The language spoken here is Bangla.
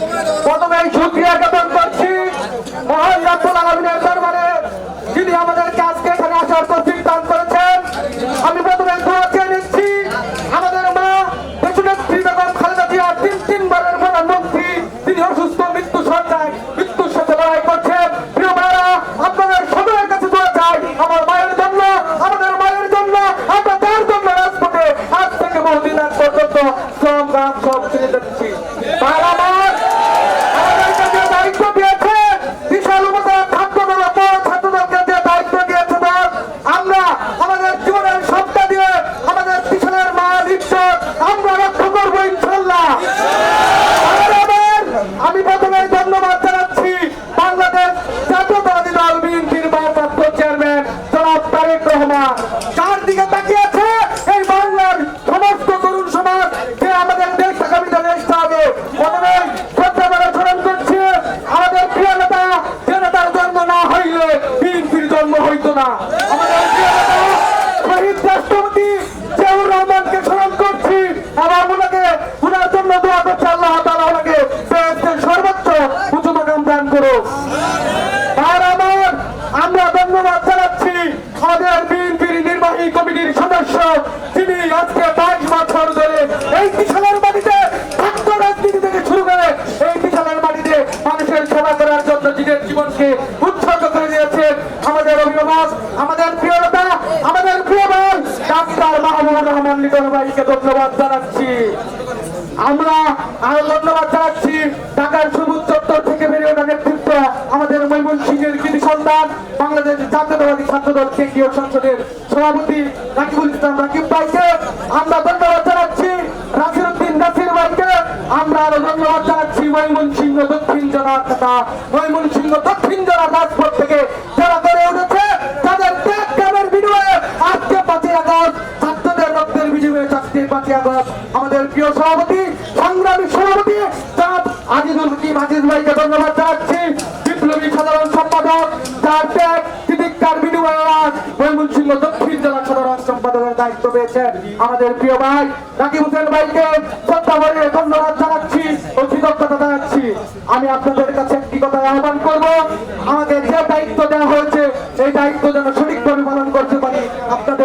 Comandante! আজকে বাইশ বছর ধরে এই বিশালের মাটিতে ছাত্র রাজনীতি থেকে শুরু করে এই বিশালের মাটিতে মানুষের সেবা করার জন্য নিজের জীবনকে উৎসর্গ করে দিয়েছেন আমাদের অভিভাবক, আমাদের প্রিয় আমাদের প্রিয় ডাক্তার মাহমুদুর রহমান লিটন ভাইকে ধন্যবাদ জানাচ্ছি। আমরা আরও ধন্যবাদ জানাচ্ছি ঢাকার সবুজ চত্বর থেকে বেরিয়ে নেতৃত্ব আমাদের ময়মনসিংহের কৃতি সন্তান, বাংলাদেশ জাতীয়তাবাদী ছাত্রদল কেন্দ্রীয় সংসদের সভাপতি রাকিবুল ইসলাম রাকিব ভাইকে। আমরা ধন্যবাদ জানাচ্ছি নাসিরুদ্দিন নাসির ভাইকে। আমরা আরও ধন্যবাদ জানাচ্ছি ময়মনসিংহ দক্ষিণ জেলার নেতা ময়মনসিংহ দক্ষিণ জেলার রাজপথ থেকে যারা করে উঠেছে, তাদের ত্যাগ গ্রামের বিনিময়ে আজকে পাঁচই আগস্ট ছাত্রদের রক্তের বিনিময়ে চাকরির পাঁচই আগস্ট আমাদের প্রিয় সভাপতি, সংগ্রামী সভাপতি চাঁদ আজিজুল হাকিম আজিজ ভাইকে ধন্যবাদ জানাচ্ছি। বিপ্লবী সাধারণ সম্পাদক, যার ত্যাগ তিতিক্ষার বিনিময়ে আজ ময়মনসিংহ দক্ষিণ জেলা সাধারণ সম্পাদকের দায়িত্ব পেয়েছেন আমাদের প্রিয় ভাই নাকি হোসেন ভাইকে শ্রদ্ধা ভরে ধন্যবাদ জানাচ্ছি ও কৃতজ্ঞতা জানাচ্ছি। আমি আপনাদের কাছে একটি কথা আহ্বান করব। আমাকে যে দায়িত্ব দেওয়া হয়েছে, এই দায়িত্ব যেন সঠিকভাবে পালন করতে পারি, আপনাদের